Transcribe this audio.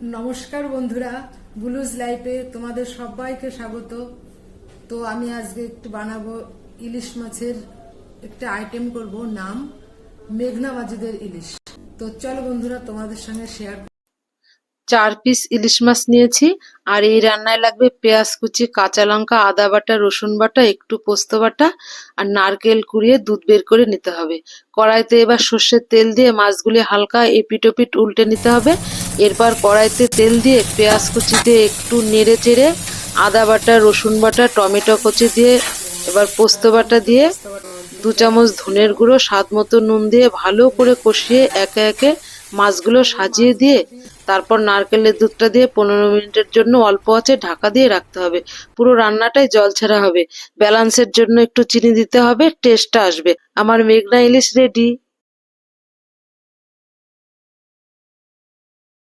নমস্কার বন্ধুরা ব্লুজ লাইফে তোমাদের সবাইকে স্বাগত। তো আমি আজকে একটু বানাবো ইলিশ মাছের একটা আইটেম করব, নাম মেঘনা মাজিদের ইলিশ। তো চলো বন্ধুরা, তোমাদের সঙ্গে শেয়ার চার পিস ইলিশ মাছ নিয়েছি, আর এই রান্নায় লাগবে পেঁয়াজ কুচি, কাঁচা লঙ্কা, আদা বাটা, রসুন বাটা, একটু পোস্ত বাটা, আর নারকেল কুড়িয়ে দুধ বের করে নিতে হবে। কড়াইতে এবার সর্ষের তেল দিয়ে মাছগুলি হালকা এপিট ওপিট উল্টে নিতে হবে। এরপর কড়াইতে তেল দিয়ে পেঁয়াজ কুচি দিয়ে একটু নেড়ে চেড়ে আদা বাটা, রসুন বাটা, টমেটো কুচি দিয়ে, এবার পোস্ত বাটা দিয়ে দু চামচ ধনের গুঁড়ো, স্বাদ মতো নুন দিয়ে ভালো করে কষিয়ে একে একে মাছগুলো সাজিয়ে দিয়ে তারপর নারকেলের দুধটা দিয়ে পনেরো মিনিটের জন্য অল্প আছে ঢাকা দিয়ে রাখতে হবে। পুরো রান্নাটাই জল ছাড়া হবে। ব্যালান্সের জন্য একটু চিনি দিতে হবে, টেস্টটা আসবে। আমার মেঘনা ইলিশ রেডি।